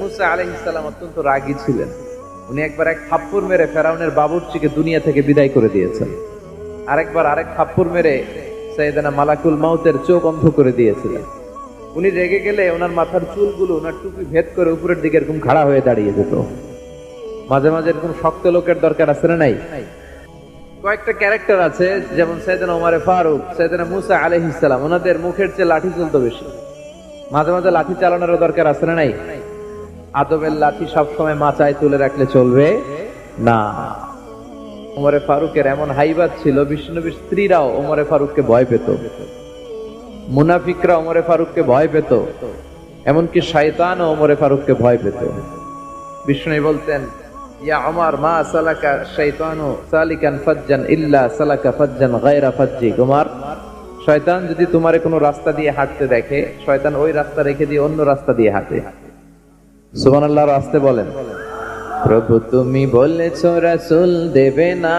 মুসা অত্যন্ত রাগী ছিলেন। উনি একবার এক মেরে ফেরাউনের বাবুর্চিকে দুনিয়া থেকে বিদায় করে দিয়েছেন। আরেকবার আরেক মেরে সাইদানা মালাকুল মাউতের চোখ অন্ধ করে দিয়েছিলেন। উনি রেগে গেলে ওনার মাথার চুলগুলো ওনার টুপি ভেদ করে উপরের দিকে এরকম খাড়া হয়ে দাঁড়িয়ে যেত। মাঝে মাঝে এরকম শক্ত লোকের দরকার আছে না নাই? কয়েকটা ক্যারেক্টার আছে, যেমন সৈয়দনা ওমারে ফারুক সৈয়দনা মুসা আলাইহিসসালাম ওনাদের মুখের চেয়ে লাঠি চলতো বেশি। মাঝে মাঝে লাঠি চালানোরও দরকার আছে না নাই? আদবের লাঠি সবসময় মাচায় তুলে রাখলে চলবে? না। ওমরে ফারুকের এমন হাইবাদ ছিল বিষ্ণুনবীর স্ত্রীরাও ওমরে ফারুককে ভয় পেত। মুনাফিকরা ওমরে ফারুককে ভয় পেত। এমনকি শায়তান ওমরে ফারুককে ভয় পেত। বিষ্ণু বলতেন, ইয়া আমার মা সালাকা শাইতানু সালিকান ফাজ্জান ইল্লা সালাকা ফাজ্জান গায়রা ফাজ্জি। কুমার শয়তান যদি তোমারে কোনো রাস্তা দিয়ে হাঁটতে দেখে, শয়তান ওই রাস্তা রেখে দিয়ে অন্য রাস্তা দিয়ে হাঁটে। সুবহানাল্লাহর আসতে বলেন। প্রভু, তুমি বলেছ, রাসুল দেবে না।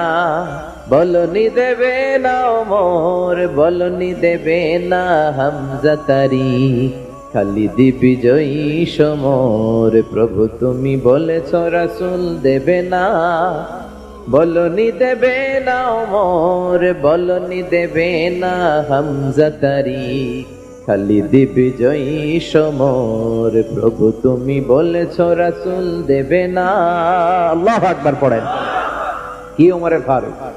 বলনি দেবে না, ওমর। বলনি দেবে না, হামজা তারি। খালি দিবি জয়ী সমর। প্রভু, তুমি বলেছ, রাসুল দেবে না। বলনি দেবে না, ওমর। বলনি দেবে না, হামজা তারি। খালি দিবি জয়ী সমর। প্রভু, তুমি বলেছ, রাসূল দেবে না। আল্লাহ আকবার পড়েন। কি ওমরে ফারুক?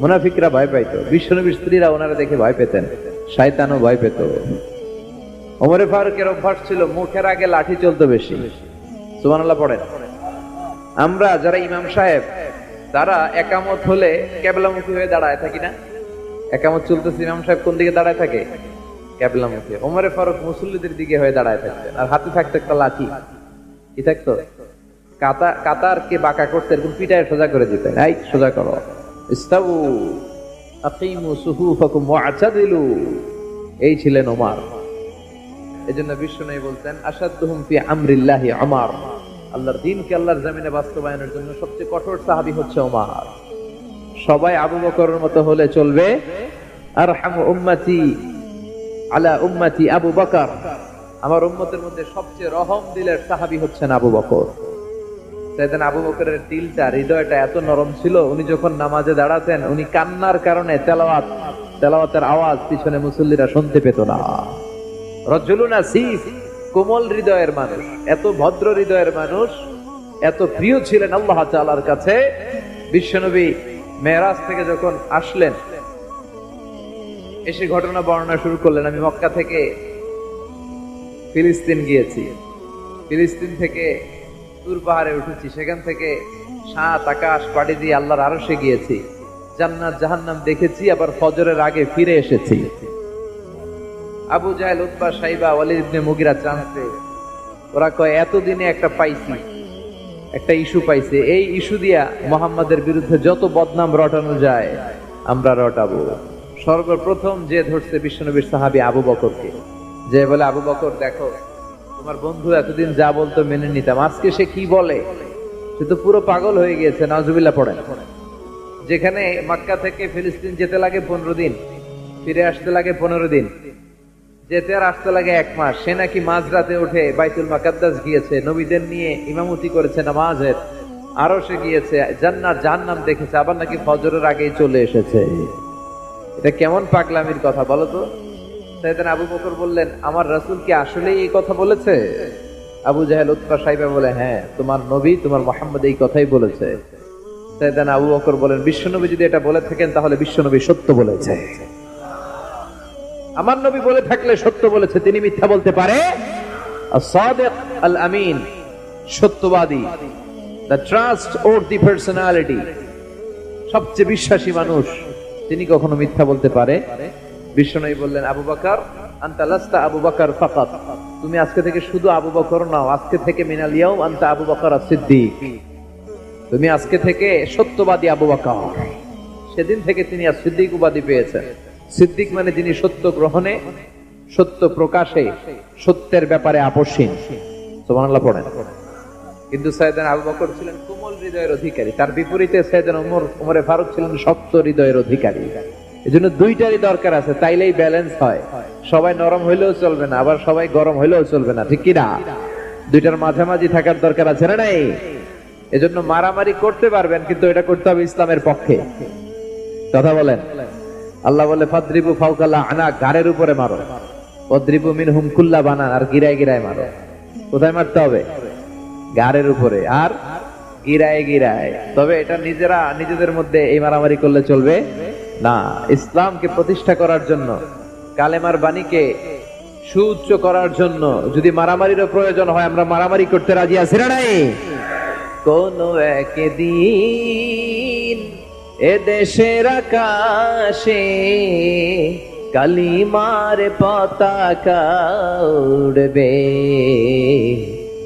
মুনাফিকরা ভয় পাইতো। বিশ্বনবীর স্ত্রীরা ওনারা দেখে ভয় পেতেন। শয়তানও ভয় পেত। ওমরে ফারুকের অভ্যাস ছিল, মুখের আগে লাঠি চলতো বেশি। সুবহানাল্লাহ, পড়েন। আমরা যারা ইমাম সাহেব, তারা একামত হলে কেবলামুখী হয়ে দাঁড়ায় থাকি না? একামত চলতেছে ইমাম সাহেব কোন দিকে দাঁড়ায় থাকে? কেবলামুখী ওমরে ফারুক মুসল্লিদের দিকে হয়ে দাঁড়ায় থাকতেন আর হাতে থাকতো একটা লাঠি। কি থাকতো? কাতা কাতারকে বাঁকা করতে এরকম পিটায় সোজা করে দিতেন। এই, সোজা করো। ইস্তাউ আকিমু এই ছিলেন বিশ্ব নেই বলতেন আসাদুহুম ফি আমরিল্লাহি আমার আল্লাহর দিনকে আল্লাহর জমিনে বাস্তবায়নের জন্য সবচেয়ে কঠোর সাহাবী হচ্ছে ওমর। সবাই আবু বকরের মতো হলে চলবে। আর উম্মতি। আলা উম্মতি আবু বকর। আমার উম্মতের মধ্যে সবচেয়ে রহম দিলের সাহাবী হচ্ছেন আবু বকর। সেদিন আবু বকরের দিলটা, হৃদয়টা এত নরম ছিল, উনি যখন নামাজে দাঁড়াতেন, উনি কান্নার কারণে তেলাওয়াত, তেলাওয়াতের আওয়াজ পিছনে মুসল্লিরা শুনতে পেত না। রজুলুন আসিফ কোমল হৃদয়ের মানুষ, এত ভদ্র হৃদয়ের মানুষ, এত প্রিয় ছিলেন আল্লাহ তাআলার কাছে। বিশ্বনবী মেরাজ থেকে যখন আসলেন এসে ঘটনা বর্ণনা শুরু করলেন, আমি মক্কা থেকে ফিলিস্তিন গিয়েছি। ফিলিস্তিন থেকে তুর পাহাড়ে উঠেছি, সেখান থেকে সাত আকাশ পাড়ি দিয়ে আল্লাহর আরশে গিয়েছি। জান্নাত, জাহান্নাম দেখেছি, আবার ফজরের আগে ফিরে এসেছি। আবু জাহেল উৎপা সাইবা, ওয়ালিদ ইবনে মুগিরা চান্সে ওরা কয়, এতদিনে একটা পাইছি, একটা ইস্যু পাইছে। এই ইস্যু দিয়া মোহাম্মদের বিরুদ্ধে যত বদনাম রটানো যায়, আমরা রটাবো। সর্বপ্রথম যে ধরছে বিশ্বনবীর সাহাবী আবু বকরকে। যে বলে, আবু বকর, দেখো, তোমার বন্ধু এতদিন যা বলতো মেনে নিতাম। আজকে সে কি বলে? সে তো পুরো পাগল হয়ে গিয়েছে নাজুবিল্লাহ পড়েন। যেখানে মক্কা থেকে ফিলিস্তিন যেতে লাগে পনেরো দিন, ফিরে আসতে লাগে পনেরো দিন, যেতে আর আসতে লাগে এক মাস। সে নাকি মাঝরাতে উঠে বাইতুল মাকাদ্দাস গিয়েছে, নবীদের নিয়ে ইমামতি করেছে নামাজের আরও সে গিয়েছে, জান্নাত জাহান্নাম দেখেছে, আবার নাকি ফজরের আগেই চলে এসেছে। এটা কেমন পাগলামির কথা বলো তো? সাইদান আবু বকর বললেন, আমার রাসূল কি আসলেই এই কথা বলেছে? আবু জাহেল উৎপা সাইবা বলে হ্যাঁ তোমার নবী, তোমার মোহাম্মদ এই কথাই বলেছে। সাইদান আবু বকর বলেন, বিশ্বনবী যদি এটা বলে থাকেন, তাহলে বিশ্বনবী সত্য বলেছে। আমার নবী বলে থাকলে সত্য বলেছে, তিনি মিথ্যা বলতে পারে? আল আমিন সত্যবাদী। The trust or the personality সবচেয়ে বিশ্বাসী মানুষ। তিনি কখনো মিথ্যা বলতে পারে? বিশ্বনবী বললেন, আবু বকর, আনতা লাস্তা আবু বকর ফাকাত। তুমি আজকে থেকে শুধু আবু বকর নাও, আজকে থেকে মিনাল ইয়াউম আনতা আবু বকর তুমি আজকে থেকে সত্যবাদী আবু বকর। সেদিন থেকে তিনি আর সিদ্দিক উপাধি পেয়েছেন। সিদ্দিক মানে যিনি সত্য গ্রহণে, সত্য প্রকাশে, সত্যের ব্যাপারে আপসীন। সুবহানাল্লাহ পড়েন। কিন্তু সৈয়দান আবু বকর ছিলেন কোমল হৃদয়ের অধিকারী। তার বিপরীতে সৈয়দান উমর উমরে ফারুক ছিলেন শক্ত হৃদয়ের অধিকারী। এজন্য দুইটারই দরকার আছে, তাইলেই ব্যালেন্স হয়। সবাই নরম হইলেও চলবে না, আবার সবাই গরম হইলেও চলবে না, ঠিক কি না? দুইটার মাঝামাঝি থাকার দরকার আছে না নাই? এজন্য মারামারি করতে পারবেন, কিন্তু এটা করতে হবে ইসলামের পক্ষে। কথা বলেন। আল্লাহ বলে, ফাদ্রিবু ফাউকাল্লা আনা গাড়ের উপরে মারো। অদ্রিবু মিন হুম কুল্লা বানান, আর গিরায় গিরায় মারো। কোথায় মারতে হবে? গাড়ের উপরে। আর গিরায় গিরায়। তবে এটা নিজেরা, নিজেদের মধ্যে এই মারামারি করলে চলবে? না, ইসলামকে প্রতিষ্ঠা করার জন্য, কালেমার বাণীকে সুউচ্চ করার জন্য যদি মারামারিরও প্রয়োজন হয়, আমরা মারামারি করতে রাজি আছি না কোন একদিন এ দেশের আকাশে কালিমার পতাকা উড়বে।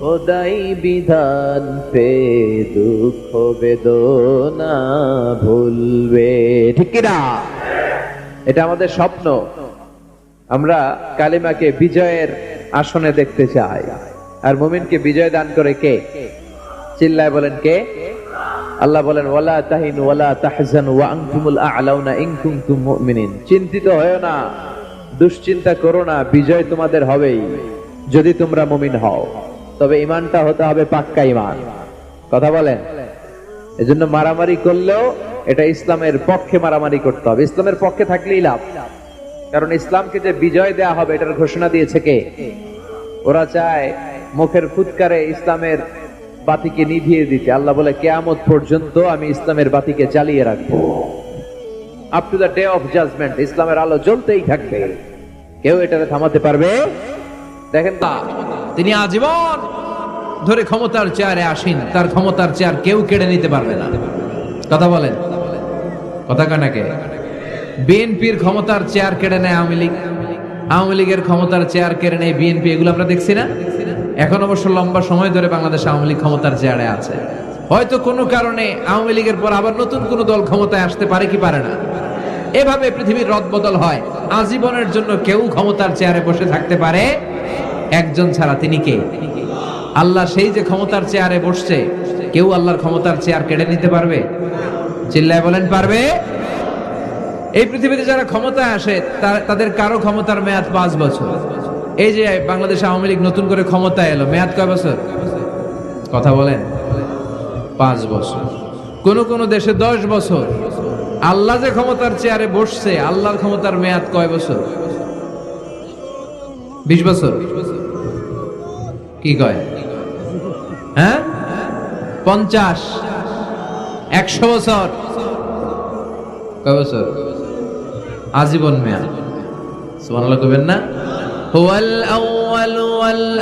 খোদাই বিধান পে দুঃখ বেদনা ভুলবে। ঠিক কিনা? এটা আমাদের স্বপ্ন। আমরা কালিমাকে বিজয়ের আসনে দেখতে চাই। আর মুমিনকে বিজয় দান করে কে? চিল্লায় বলেন কে? আল্লাহ বলেন, ওয়ালা তাহিন ওয়ালা তাহজান ওয়া আনতুমুল আ'লাউনা ইন কুনতুম মুমিনিন। চিন্তিত হয়ো না, দুশ্চিন্তা করো না, বিজয় তোমাদের হবেই, যদি তোমরা মুমিন হও। তবে ইমানটা হতে হবে পাক্কা ইমান কথা বলেন? এজন্য মারামারি করলেও এটা ইসলামের পক্ষে মারামারি করতে হবে। ইসলামের পক্ষে থাকলেই লাভ। কারণ ইসলামকে যে বিজয় দেয়া হবে, এটার ঘোষণা দিয়েছে কে? ওরা চায় মুখের ফুৎকারে ইসলামের বাতিকে নিভিয়ে দিতে। আল্লাহ বলে, কেয়ামত পর্যন্ত আমি ইসলামের বাতিকে জ্বালিয়ে রাখব। Up to the day of judgement ইসলামের আলো জ্বলতেই থাকবে। কেউ এটাকে থামাতে পারবে? দেখেন তো। তিনি আজীবন ধরে ক্ষমতার চেয়ারে আসেন, তার ক্ষমতার চেয়ার কেউ কেড়ে নিতে পারবে না। কথা বলেন। কথা কানাকে বিএনপির ক্ষমতার চেয়ার কেড়ে নেয় আওয়ামী লীগ। আওয়ামী লীগের ক্ষমতার চেয়ার কেড়ে নেয় বিএনপি, এগুলো আমরা দেখছি না? এখন অবশ্য লম্বা সময় ধরে বাংলাদেশ আওয়ামী লীগ ক্ষমতার চেয়ারে আছে। হয়তো কোনো কারণে আওয়ামী লীগের পর আবার নতুন কোনো দল ক্ষমতায় আসতে পারে কি পারে না। এভাবে পৃথিবীর রদবদল হয়। আজীবনের জন্য কেউ ক্ষমতার চেয়ারে বসে থাকতে পারে? একজন ছাড়া তিনি কে? আল্লাহ সেই যে ক্ষমতার চেয়ারে বসছে, কেউ আল্লাহর ক্ষমতার চেয়ার কেড়ে নিতে পারবে? চিল্লায় বলেন, পারবে? এই পৃথিবীতে যারা ক্ষমতায় আসে তাদের কারও ক্ষমতার মেয়াদ পাঁচ বছর। এই যে বাংলাদেশ আওয়ামী লীগ নতুন করে ক্ষমতায় এলো, মেয়াদ কয় বছর? কথা বলেন, পাঁচ বছর। কোন কোন দেশে দশ বছর। আল্লাহ যে ক্ষমতার চেয়ারে বসছে, আল্লাহর ক্ষমতার মেয়াদ কয় বছর? বিশ বছর। কি কয়? হ্যাঁ? পঞ্চাশ। একশো বছর। কয় বছর? আজীবন মেয়াদ। সুবহানাল্লাহ কবেন না? হুয়াল আউয়াল ওয়াল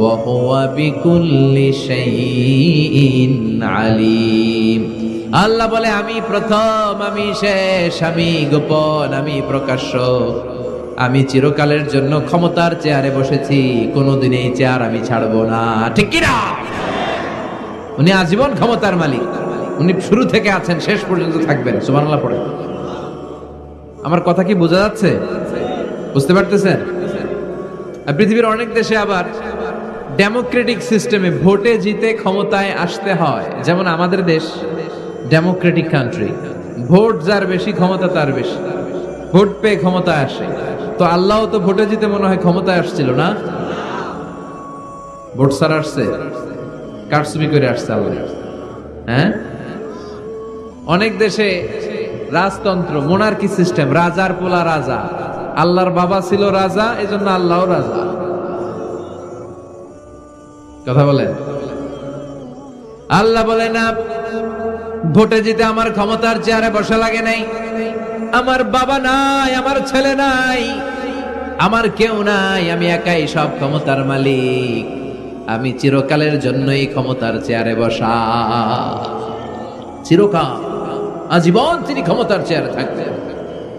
وهو بكل شيء عليم আল্লাহ বলে আমি প্রথম আমি শেষ আমি গোপন আমি প্রকাশ্য আমি চিরকালের জন্য ক্ষমতার চেয়ারে বসেছি কোনোদিন এই চেয়ার আমি ছাড়বো না ঠিক কিনা উনি আজীবন ক্ষমতার মালিক উনি শুরু থেকে আছেন শেষ পর্যন্ত থাকবেন সুবহানাল্লাহ পড়ে আমার কথা কি বোঝা যাচ্ছে বুঝতে পারতেছেন আর পৃথিবীর অনেক দেশে আবার ডেমোক্রেটিক সিস্টেমে ভোটে জিতে ক্ষমতায় আসতে হয়। যেমন আমাদের দেশ, ডেমোক্রেটিক কান্ট্রি। ভোট যার বেশি ক্ষমতা, তার বেশি। ভোট পেয়ে ক্ষমতায় আসে। তো আল্লাহ তো ভোটে জিতে মনে হয় ক্ষমতায় আসছিল না? ভোট সার আসছে। কারসুমি করে আসছে আল্লাহ? হ্যাঁ? অনেক দেশে রাজতন্ত্র মোনার্কি সিস্টেম রাজার পোলা রাজা। আল্লাহর বাবা ছিল রাজা, এজন্য আল্লাহ রাজা। কথা বলেন। আল্লাহ বলে না ভোটে জিতে আমার ক্ষমতার চেয়ারে বসা লাগে নাই। আমার বাবা নাই, আমার ছেলে নাই, আমার কেউ নাই, আমি একাই সব ক্ষমতার মালিক। আমি চিরকালের জন্যই ক্ষমতার চেয়ারে বসা। চিরকাল, আজীবন তিনি ক্ষমতার চেয়ারে থাকবেন।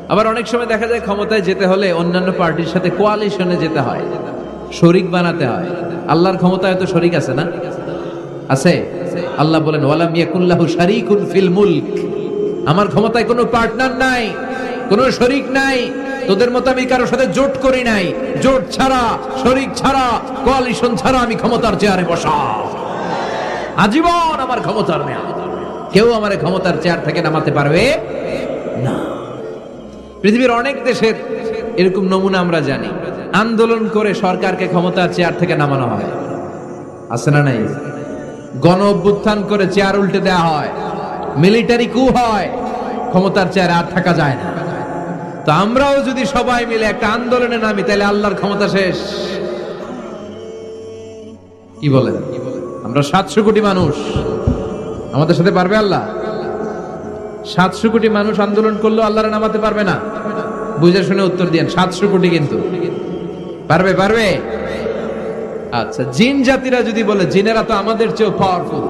আবার অনেক সময় দেখা যায়, ক্ষমতায় যেতে হলে অন্যান্য পার্টির সাথে কোয়ালিশনে যেতে হয়। শরিক বানাতে হয়। আল্লাহর ক্ষমতায় তো শরিক আছে না? আছে? আল্লাহ বলেন আমার ক্ষমতায় কোনো পার্টনার নাই, কোনো শরিক নাই। তোদের মতো আমি কারোর সাথে জোট করি নাই। জোট ছাড়া, শরিক ছাড়া কোয়ালিশন ছাড়া আমি ক্ষমতার চেয়ারে বসা। আজীবন আমার ক্ষমতার মেয়া কেউ আমার ক্ষমতার চেয়ার থেকে নামাতে পারবে না। পৃথিবীর অনেক দেশের এরকম নমুনা আমরা জানি। আন্দোলন করে সরকারকে ক্ষমতার চেয়ার থেকে নামানো হয়। আছে না নাই? গণ অভ্যুত্থান করে চেয়ার উল্টে দেওয়া হয়। মিলিটারি কু হয়। ক্ষমতার চেয়ারে আর থাকা যায় না। তো আমরাও যদি সবাই মিলে একটা আন্দোলনে নামি, তাহলে আল্লাহর ক্ষমতা শেষ। কি বলেন? আমরা সাতশো কোটি মানুষ। আমাদের সাথে পারবে আল্লাহ? সাতশো কোটি মানুষ আন্দোলন করলেও আল্লাহরে নামাতে পারবে না। বুঝে শুনে উত্তর দিয়েন, সাতশো কোটি কিন্তু। পারবে পারবে? আচ্ছা জিন জাতিরা যদি বলে, জিনেরা তো আমাদের চেয়েও পাওয়ারফুল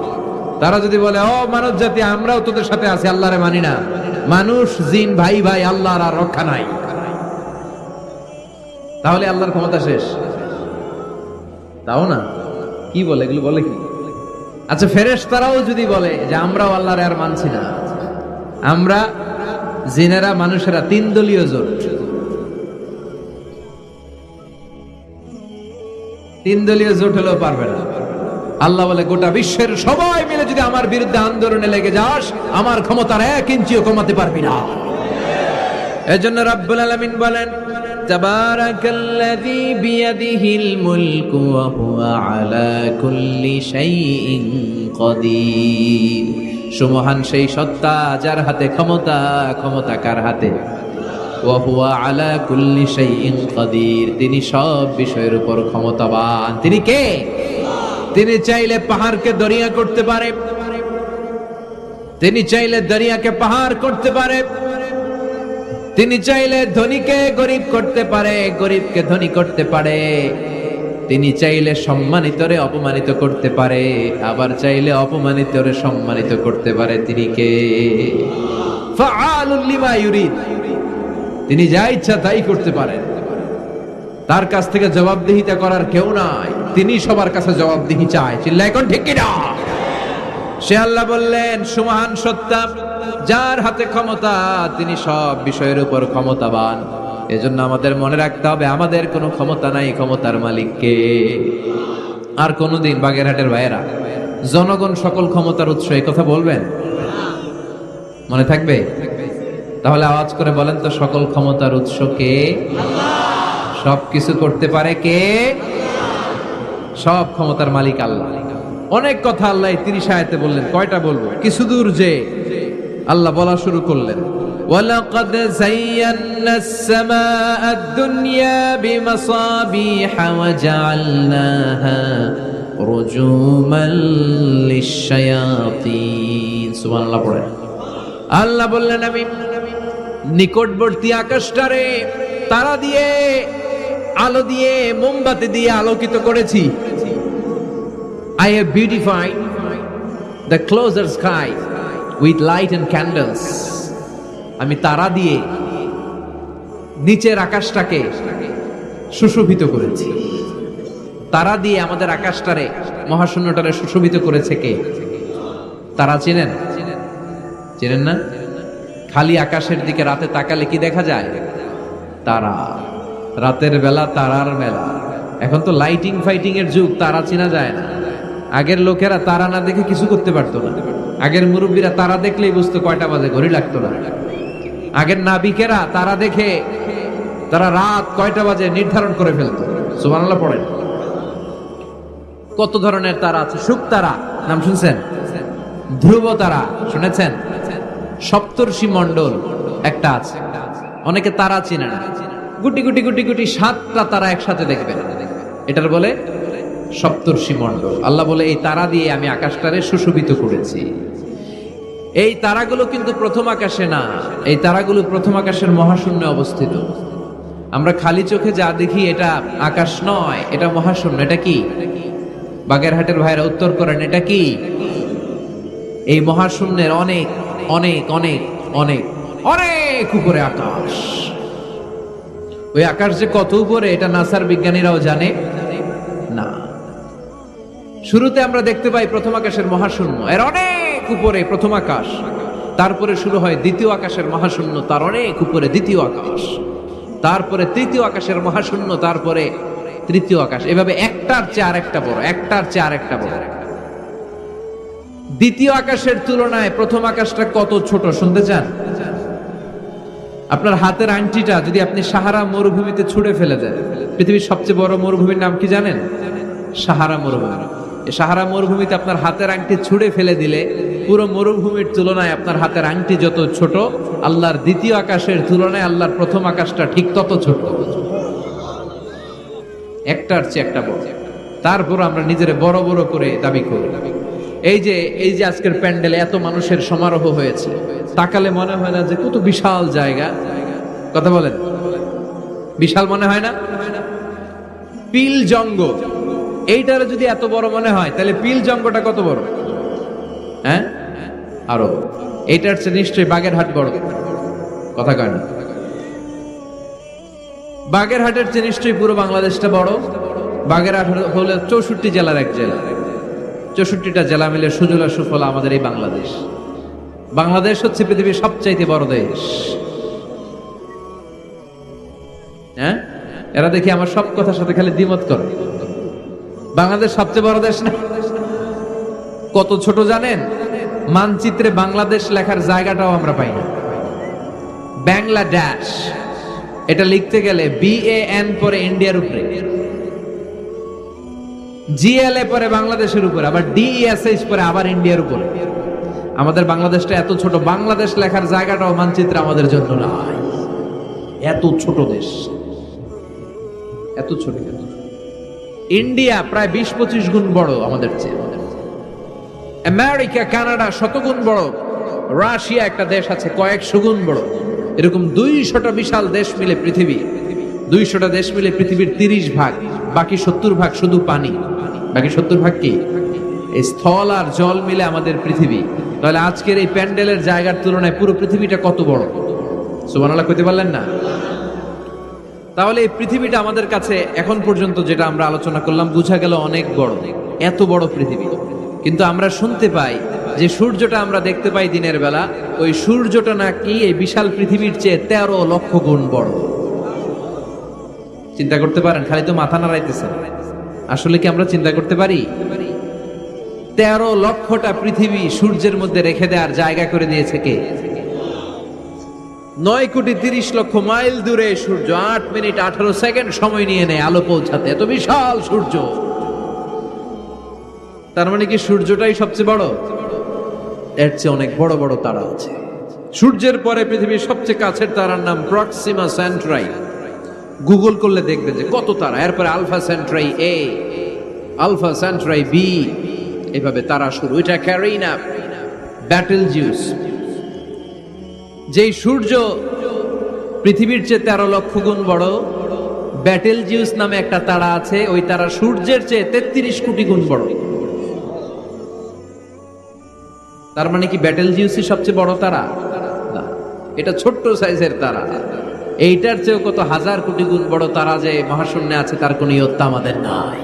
তারা যদি বলে, ও মানব জাতি, আমরাও তোদের সাথে আছি, আল্লাহরে মানি না। মানুষ, জিন, ভাই ভাই, আল্লাহর আর রক্ষা নাই। তাহলে আল্লাহর ক্ষমতা শেষ। তাও না? কি বলে? এগুলো বলে কি? আচ্ছা ফেরেশ তারাও যদি বলে যে, আমরাও আল্লাহর আর মানছি না। আমরা জিনেরা, মানুষেরা, তিন দলীয় জোট। তিন দলীয় জোট হলেও পারবে না। আল্লাহ বলে, গোটা বিশ্বের সবাই মিলে যদি আমার বিরুদ্ধে আন্দোলনে লেগে যাস, আমার ক্ষমতার এক ইঞ্চিও কমাতে পারবি না। এজন্য রাব্বুল আলামিন বলেন, তাবারাকাল্লাযী বিয়াদিহিল মুলকু ওয়া হুয়া আলা কুল্লি শাইইন কাদির সুমহান সেই সত্তা যার হাতে ক্ষমতা ক্ষমতা কার হাতে? ওয়া হুয়া আলা কুল্লি শাইইন কাদির। তিনি সব বিষয়ের উপর ক্ষমতাবান। তিনি কে? তিনি চাইলে পাহাড়কে দরিয়া করতে পারে। তিনি চাইলে দরিয়াকে পাহাড় করতে পারে। তিনি চাইলে ধনীকে গরিব করতে পারে, গরিবকে ধনী করতে পারে। তিনি চাইলে সম্মানিতরে অপমানিত করতে পারে, আবার চাইলে অপমানিতরে সম্মানিত করতে পারে। তিনি কে? ফাআলুল লিমা ইউরিদ। তিনি যা ইচ্ছা তাই করতে পারেন। তার কাছ থেকে জবাবদিহিতা করার কেউ নাই। তিনি সবার কাছে জবাবদিহি চায়। চিল্লা এখন ঠিক কিনা? সে আল্লাহ বললেন, সুমহান সত্তা, যার হাতে ক্ষমতা, তিনি সব বিষয়ের উপর ক্ষমতাবান। এজন্য আমাদের মনে রাখতে হবে, আমাদের কোনো ক্ষমতা নাই ক্ষমতার মালিককে। আর কোনোদিন বাগেরহাটের ভাইয়েরা, জনগণ সকল ক্ষমতার উৎস এই কথা বলবেন? মনে থাকবে? তাহলে আওয়াজ করে বলেন তো সকল ক্ষমতার উৎস কে সব কিছু করতে পারে কে সব ক্ষমতার মালিক আল্লাহ অনেক কথা আল্লাহ তিরিশ আয়াতে বললেন কয়টা বলবো কিছু দূর যে আল্লাহ বলা শুরু করলেন ولقد زينا السماء الدنيا بمصابيح وجعلناها رجوما للشياطين سبحان الله পড়েন আল্লাহ বললেন আমি নিকটবর্তী আকাশটারে তারা দিয়ে, আলো দিয়ে, মোমবাতি দিয়ে আলোকিত করেছি। I have beautified the closer sky with light and candles. আমি তারা দিয়ে নিচের আকাশটাকে সুশোভিত করেছি। তারা দিয়ে আমাদের আকাশটারে, মহাশূন্যটারে সুশোভিত করেছে কে? তারা চেনেন? চেনেন না? খালি আকাশের দিকে রাতে তাকালে কি দেখা যায়? তারা। রাতের বেলা তারার মেলা। এখন তো লাইটিং ফাইটিং এর যুগ, তারা চেনা যায় না। আগের লোকেরা তারা না দেখে কিছু করতে পারতো না। আগের মুরব্বীরা তারা দেখলেই বুঝতো কয়টা বাজে, ঘড়ি লাগতো না। আগের নাবিকেরা তারা দেখে তারা রাত কয়টা বাজে নির্ধারণ করে ফেলতো। সুবহানাল্লাহ পড়েন। কত ধরনের তারা আছে? সুখ তারা। নাম শুনছেন? ধ্রুব তারা। শুনেছেন? সপ্তর্ষি মণ্ডল একটা আছে। অনেকে তারা চিনে না। গুটি গুটি গুটি গুটি সাতটা তারা একসাথে দেখবেন এটার বলে সপ্তর্ষি মণ্ডল। আল্লাহ বলে, এই তারা দিয়ে আমি আকাশটারে সুশোভিত করেছি। এই তারাগুলো কিন্তু প্রথম আকাশে না। এই তারাগুলো প্রথম আকাশের মহাশূন্যে অবস্থিত। আমরা খালি চোখে যা দেখি, এটা আকাশ নয়, এটা মহাশূন্য। এটা কি? বাগেরহাটের ভাইরা উত্তর করেন, এটা কি? এই মহাশূন্যের অনেক অনেক। অনেক অনেক অনেক। উপরে আকাশ। ওই আকাশ যে কত উপরে, এটা নাসার বিজ্ঞানীরাও জানে? না। শুরুতে আমরা দেখতে পাই প্রথম আকাশের মহাশূন্য। এর অনেক উপরে প্রথম আকাশ। তারপরে শুরু হয় দ্বিতীয় আকাশের মহাশূন্য, তার অনেক উপরে দ্বিতীয় আকাশ। তারপরে তৃতীয় আকাশের মহাশূন্য, তারপরে তৃতীয় আকাশ। এভাবে একটার চেয়ে আরেকটা বড়, একটার চেয়ে আরেকটা বড়। দ্বিতীয় আকাশের তুলনায় প্রথম আকাশটা কত ছোট, শুনতে চান? আপনার হাতের আংটিটা যদি আপনি সাহারা মরুভূমিতে ছুঁড়ে ফেলে দেন, পৃথিবীর সবচেয়ে বড় মরুভূমির নাম কি জানেন? সাহারা মরুভূমি। সাহারা মরুভূমিতে আপনার হাতের আংটি ছুঁড়ে ফেলে দিলে পুরো মরুভূমির তুলনায় আপনার হাতের আংটি যত ছোট, আল্লাহর দ্বিতীয় আকাশের তুলনায় আল্লাহর প্রথম আকাশটা ঠিক তত ছোট। একটার চেয়ে একটা বড়। তারপর আমরা নিজেরে বড় বড় করে দাবি করি। এই যে এই যে আজকের প্যান্ডেলে এত মানুষের সমারোহ হয়েছে, তাকালে মনে হয় না যে কত বিশাল জায়গা। কথা বলেন। বিশাল মনে হয় না? পিল জঙ্গ এইটার যদি এত বড় মনে হয়, তাহলে পিল জঙ্গটা কত বড়? হ্যাঁ? আরও। এইটার চেয়ে নিশ্চয়ই বাগেরহাট বড়। কথা কয় না? বাগেরহাটের চেয়ে নিশ্চয়ই পুরো বাংলাদেশটা বড়। বাগেরহাট হলো চৌষট্টি জেলার এক জেলা। চৌষট্টিটা জেলা মিলে সুজলা সুফলা আমাদের এই বাংলাদেশ। বাংলাদেশ হচ্ছে পৃথিবীর সবচাইতে বড় দেশ। হ্যাঁ? এরা দেখি আমার সব কথার সাথে খালি দ্বিমত করে। বাংলাদেশ সবচেয়ে বড় দেশ না? কত ছোট জানেন? মানচিত্রে বাংলাদেশ লেখার জায়গাটাও আমরা পাই না। বাংলাদেশ। এটা লিখতে গেলে বি এ এন পরে ইন্ডিয়ার উপরে। জিএলএ পরে বাংলাদেশের উপরে, আবার ডিএসএইচ পরে আবার ইন্ডিয়ার উপরে। আমাদের বাংলাদেশটা এত ছোট, বাংলাদেশ লেখার জায়গাটাও মানচিত্রে আমাদের জন্য নাই। এত ছোট দেশ। এত ছোট ইন্ডিয়া প্রায় বিশ পঁচিশ গুণ বড় আমাদের চেয়ে। আমেরিকা কানাডা শতগুণ বড়। রাশিয়া একটা দেশ আছে কয়েকশো গুণ বড়। এরকম দুইশটা বিশাল দেশ মিলে পৃথিবী। দুইশোটা দেশ মিলে পৃথিবীর তিরিশ ভাগ, বাকি সত্তর ভাগ শুধু পানি। বাকি সত্তর ভাগ কি? এই স্থল আর জল মিলে আমাদের পৃথিবী। তাহলে আজকের এই প্যান্ডেলের জায়গার তুলনায় পুরো পৃথিবীটা কত বড়? সুবহানাল্লাহ, কইতে পারলেন না? তাহলে এই পৃথিবীটা আমাদের কাছে এখন পর্যন্ত যেটা আমরা আলোচনা করলাম, বুঝা গেল অনেক বড়, এত বড় পৃথিবী। কিন্তু আমরা শুনতে পাই যে সূর্যটা আমরা দেখতে পাই দিনের বেলা, ওই সূর্যটা নাকি এই বিশাল পৃথিবীর চেয়ে তেরো লক্ষ গুণ বড়। চিন্তা করতে পারেন, খালি তো মাথা নাড়াইতেছে আসলে কি আমরা চিন্তা করতে পারি? তেরো লক্ষটা পৃথিবী সূর্যের মধ্যে রেখে দেওয়ার জায়গা করে দিয়েছে কে? নয় কোটি তিরিশ লক্ষ মাইল দূরে সূর্য, আট মিনিট আঠারো সেকেন্ড সময় নিয়ে নেয় আলো পৌঁছাতে। এত বিশাল সূর্য। তার মানে কি সূর্যটাই সবচেয়ে বড়? এর চেয়ে অনেক বড় বড় তারা আছে। সূর্যের পরে পৃথিবীর সবচেয়ে কাছের তারার নাম প্রক্সিমা সেন্ট্রাই গুগল করলে দেখবেন যে কত তারা। এরপরে alpha Centauri A alpha Centauri B এভাবে তারা শুরু। এটা ক্যারিনা ব্যাটেল জিউস যেই সূর্য পৃথিবীর চেয়ে তেরো লক্ষ গুণ বড় ব্যাটেল জিউস নামে একটা তারা আছে, ওই তারা সূর্যের চেয়ে তেত্রিশ কোটি গুণ বড়। তার মানে কি ব্যাটেল জিউসই সবচেয়ে বড় তারা? এটা ছোট্ট সাইজের তারা। এইটার চেয়েও কত হাজার কোটি গুণ বড় তারা যে মহাশূন্যে আছে, তার কোনো ইয়ত্তা আমাদের নাই।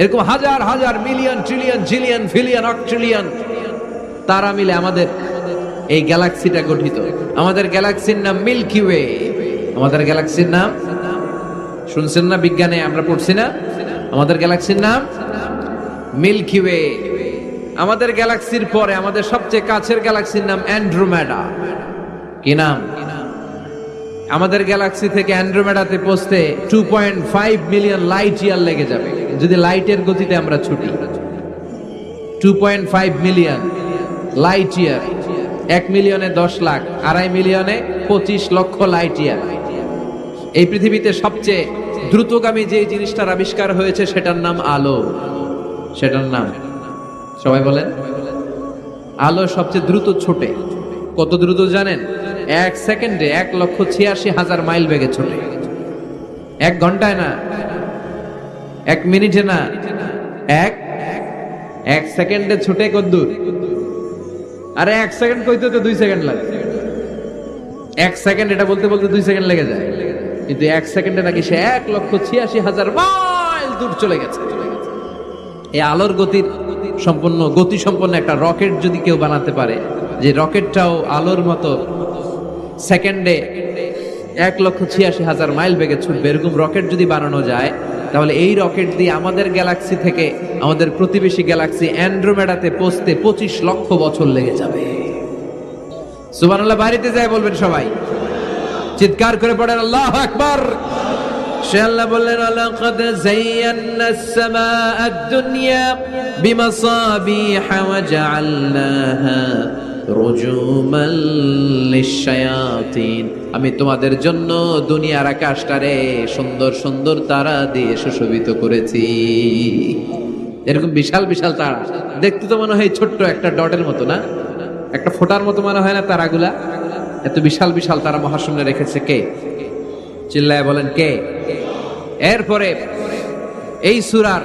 এরকম হাজার হাজার, million, trillion, zillion pillion octillion তারা মিলে আমাদের এই গ্যালাক্সিটা গঠিত। আমাদের গ্যালাক্সির নাম মিল্কি ওয়ে। আমাদের গ্যালাক্সির নাম শুনছেন না বিজ্ঞানে, আমরা পড়ছি না? আমাদের গ্যালাক্সির নাম মিল্কি ওয়ে। আমাদের গ্যালাক্সির পরে আমাদের সবচেয়ে কাছের গ্যালাক্সির নাম অ্যান্ড্রোমেডা। কি নাম? আমাদের গ্যালাক্সি থেকে অ্যান্ড্রোমেডাতে পৌঁছতে two point five million light year লেগে যাবে। যদি লাইটের গতিতে আমরা ছুটি two point five million light year এক মিলিয়নে দশ লাখ, আড়াই মিলিয়নে পঁচিশ লক্ষ লাইট ইয়ার এই পৃথিবীতে সবচেয়ে দ্রুতগামী যে জিনিসটার আবিষ্কার হয়েছে, সেটার নাম আলো। সেটার নাম সবাই বলেন? আলো সবচেয়ে দ্রুত ছোটে। কত দ্রুত জানেন? এক সেকেন্ডে এক লক্ষ ছিয়াশি হাজার মাইল বেগে ছোটে এক ঘন্টায় না, এক মিনিটে না, এক এক সেকেন্ডে ছুটে কদ্দূর আরে এক সেকেন্ড কইতে তো দুই সেকেন্ড লাগে। এক সেকেন্ড, এটা বলতে বলতে দুই সেকেন্ড লেগে যায়। কিন্তু এক সেকেন্ডে নাকি সে এক লক্ষ ছিয়াশি হাজার মাইল দূর চলে গেছে। এই আলোর গতির সম্পন্ন, গতি সম্পন্ন একটা রকেট যদি কেউ বানাতে পারে, যে রকেটটাও আলোর মতো সেকেন্ডে এক লক্ষ ছিয়াশি হাজার মাইল বেগে ছুটবে এরকম রকেট যদি বানানো যায়, তাহলে এই রকেট দিয়ে আমাদের গ্যালাক্সি থেকে, আমাদের প্রতিবেশী গ্যালাক্সি অ্যান্ড্রোমেডাতে পৌঁছতে পঁচিশ লক্ষ বছর লেগে যাবে। সুবানাল্লাহ বাড়িতে যায় বলবেন সবাই। চিৎকার করে পড়েন, আল্লাহ আকবার! বললেন আমি তোমাদের জন্য দুনিয়ার আকাশটারে সুন্দর সুন্দর তারা দিয়ে সুশোভিত করেছি। এরকম বিশাল বিশাল তারা। দেখতে তো মনে হয় ছোট্ট একটা ডটের মতো, না? একটা ফোটার মতো মনে হয় না তারাগুলা? এত বিশাল বিশাল তারা মহাশূন্যে রেখেছে কে? চিল্লায় বলেন কে? এরপরে এই সুরার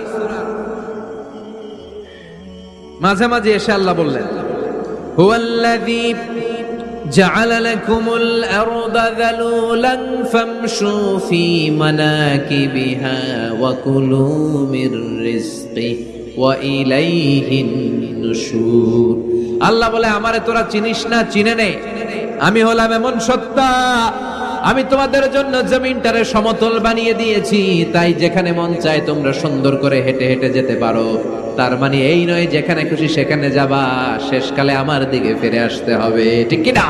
মাঝে মাঝে এসে আল্লাহ বললেন হুয়াল্লাযী جعل لكم الأرض ذلولا فامشوا في مناكبها وكلوا من رزقه وإليه النشور আল্লাহ বলে আমারে তোরা চিনিস না চিনে নে আমি হলাম এমন সত্তা আমি তোমাদের জন্য জমিনটারে সমতল বানিয়ে দিয়েছি তাই যেখানে মন চায় তোমরা সুন্দর করে হেঁটে হেঁটে যেতে পারো তার মানে এই নয় যেখানে খুশি সেখানে যাবা শেষকালে আমার দিকে ফিরে আসতে হবে ঠিক কি না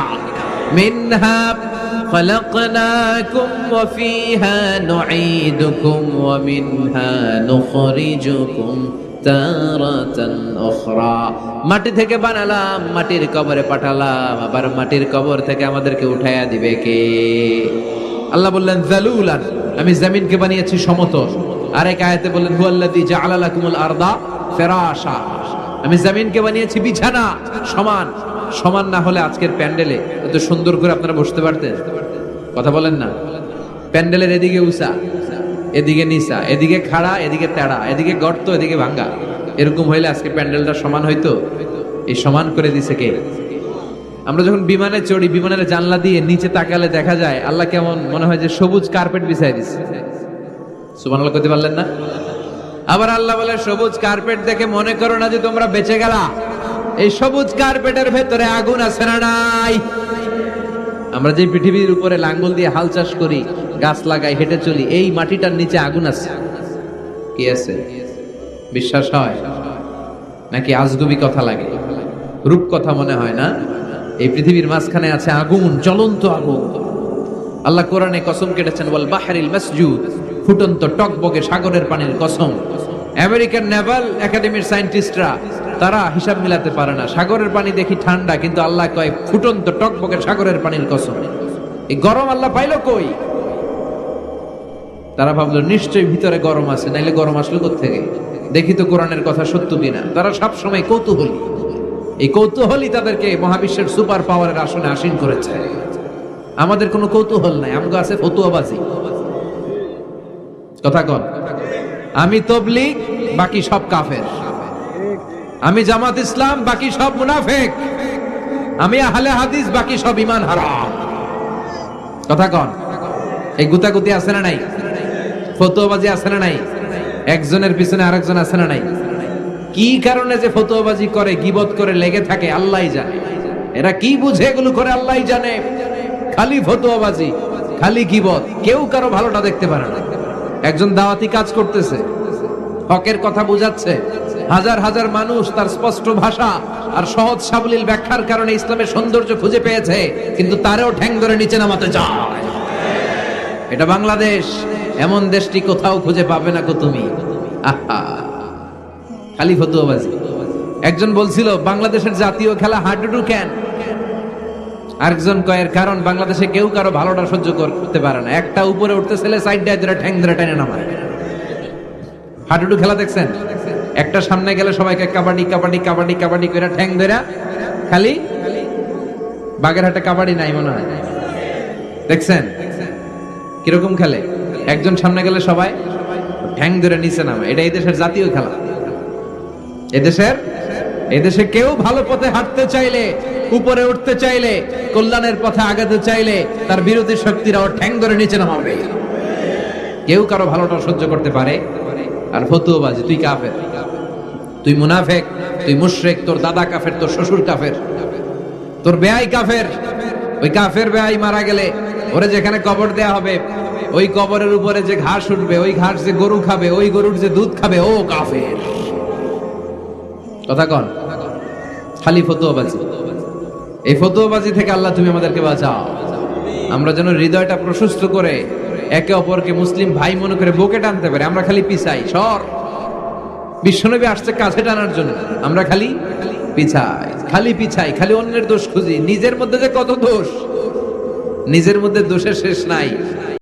মিনহা خلقناكم وفيها نعيدكم ومنها نخرجكم তারাতান উখরা মাটি থেকে বানালাম, মাটির কবরে পাঠালাম, আবার মাটির কবর থেকে আমাদেরকে উঠাইয়া দিবে কে? আল্লাহ বললেন, জালুলান, আমি জমিনকে বানিয়েছি সমতল। আরেক আয়াতে বললেন, হুয়াল্লাযী জাআলা লাকুমুল আরদা ফিরাশা। আমি জমিনকে বানিয়েছি বিছানা, সমান। সমান না হলে আজকের প্যান্ডেলে, এত সুন্দর করে আপনারা বসতে পারতেন। কথা বলেন না। প্যান্ডেলের এদিকে উষা। এদিকে নিচা, এদিকে খাড়া, এদিকে তেড়া, এদিকে গর্ত, এদিকে ভাঙ্গা। এরকম হইলে আজকে প্যান্ডেলটা সমান হইতো? এই সমান করে দিছে কে? আমরা যখন বিমানে চড়ি, বিমানের জানলা দিয়ে নিচে তাকালে দেখা যায়, আল্লাহ কেমন মনে হয় যে সবুজ কার্পেট বিছাই দিচ্ছে সুমান আল্লাহ করতে পারলেন না? আবার আল্লাহ বলে, সবুজ কার্পেট দেখে মনে করো না যে তোমরা বেঁচে গেলা। এই সবুজ কার্পেটের ভেতরে আগুন আছে না নাই? আমরা যে পৃথিবীর উপরে লাঙ্গল দিয়ে হাল চাষ করি গাছ লাগাই, হেঁটে চলি, এই মাটিটার নিচে আগুন আছে। কি আছে? বিশ্বাস হয়? নাকি আজগুবি কথা লাগে? রূপ কথা মনে হয় না? এই পৃথিবীর মাঝখানে আছে আগুন, জ্বলন্ত আগুন। আল্লাহ কোরআনে কসম কেটেছেন বল বাহারিল মাসজুদ ফুটন্ত টকবগে সাগরের পানির কসম। আমেরিকান নেভাল একাডেমির সায়েন্টিস্টরা, তারা হিসাব মিলাতে পারে না। সাগরের পানি দেখি ঠান্ডা, কিন্তু আল্লাহ কয়, ফুটন্ত টকবগে সাগরের পানির কসম এই গরম আল্লাহ পাইলো কই? তারা ভাবলো, নিশ্চয়ই ভিতরে গরম আছে, নাইলে গরম আসলো থেকে দেখি তো কোরআনের কথা সত্য কিনা। তারা সব সময় কৌতূহলী। এই কৌতূহলই তাদেরকে মহাবিশ্বের সুপার পাওয়ারের আসনে আসীন করেছে। আমাদের কোনো কৌতূহল নাই, আমগো আছে ফতুয়াবাজি। কথা কন। আমি তবলিগ, বাকি সব কাফের। আমি জামাত ইসলাম, বাকি সব মুনাফেক। আমি আহলে হাদিস, বাকি সব ইমান হারাম। কথা কন। এই গুতাগুতি আছে না নাই? ফতুয়াবাজি আছে না নাই? একজনের পিছনে আরেকজন আছে না নাই? কি কারণে যে ফতুয়াবাজি করে, গিবত করে, লেগে থাকে আল্লাহই জানে। এরা কি বুঝে, এগুলো করে আল্লাহই জানে। খালি ফতুয়াবাজি, খালি গিবত। কেউ কারও ভালোটা দেখতে পারে না। একজন দাওয়াতি কাজ করতেছে, হকের কথা বুঝাচ্ছে। হাজার হাজার মানুষ তার স্পষ্ট ভাষা আর সহজ সাবলীল ব্যাখ্যার কারণে ইসলামের সৌন্দর্য খুঁজে পেয়েছে, কিন্তু তারেও ঠ্যাং ধরে নিচে নামাতে চায়। এটা বাংলাদেশ। এমন দেশটি কোথাও খুঁজে পাবে না কো তুমি। খালি ফতুয়াবাজি। একজন বলছিল, বাংলাদেশের জাতীয় খেলা হাডুডু ক্যান আরেকজন কয়ের কারণ বাংলাদেশে কেউ কারও ভালোটা সহ্য করতে পারে না। একটা উপরে উঠতে ছেলে সাইড ডায় ধরে ঠ্যাং ধরে টেনে নামায়। হাডুডু খেলা দেখছেন? একটা সামনে গেলে সবাইকে কাবাডি কাবাডি কাবাডি কাবাডি করে ঠ্যাং ধরে খালি বাগেরহাটে কাবাডি নাই মনে হয়। দেখছেন? কীরকম খেলে? একজন সামনে গেলে সবাই ঠ্যাং ধরে নিচে নামে। এটা এই দেশের জাতীয় খেলা। এদেশের এদেশে কেউ ভালো পথে হাঁটতে চাইলে, উপরে উঠতে চাইলে, কল্যাণের পথে আগাতে চাইলে, তার বিরোধী শক্তিরা ঠ্যাং ধরে নিচে নামাবে। কেউ কারও ভালোটা সহ্য করতে পারে। আর ফতুয়াবাজি তুই কাফের। তুই মুনাফেক, তুই মুশরেক, তোর দাদা কাফের, তোর শ্বশুর কাফের। তোর বেয়াই কাফের। ওই কাফের বেয়াই মারা গেলে ওরে যেখানে কবর দেয়া হবে ওই কবরের উপরে যে ঘাস উঠবে, ওই ঘাস যে গরু খাবে, ওই গরুর যে দুধ খাবে, ও কাফের। কথা কন। খালি ফতুয়াবাজি। এই ফতুয়াবাজি থেকে আল্লাহ তুমি আমাদেরকে বাঁচাও। আমরা যেন হৃদয়টা প্রশস্ত করে একে অপরকে মুসলিম ভাই মনে করে বুকে টানতে পারি। আমরা খালি পিছাই, সর। বিশ্বনবী আসছে কাছে টানার জন্য। আমরা খালি পিছাই খালি পিছাই, খালি অন্যের দোষ খুঁজি। নিজের মধ্যে যে কত দোষ, নিজের মধ্যে দোষের শেষ নাই।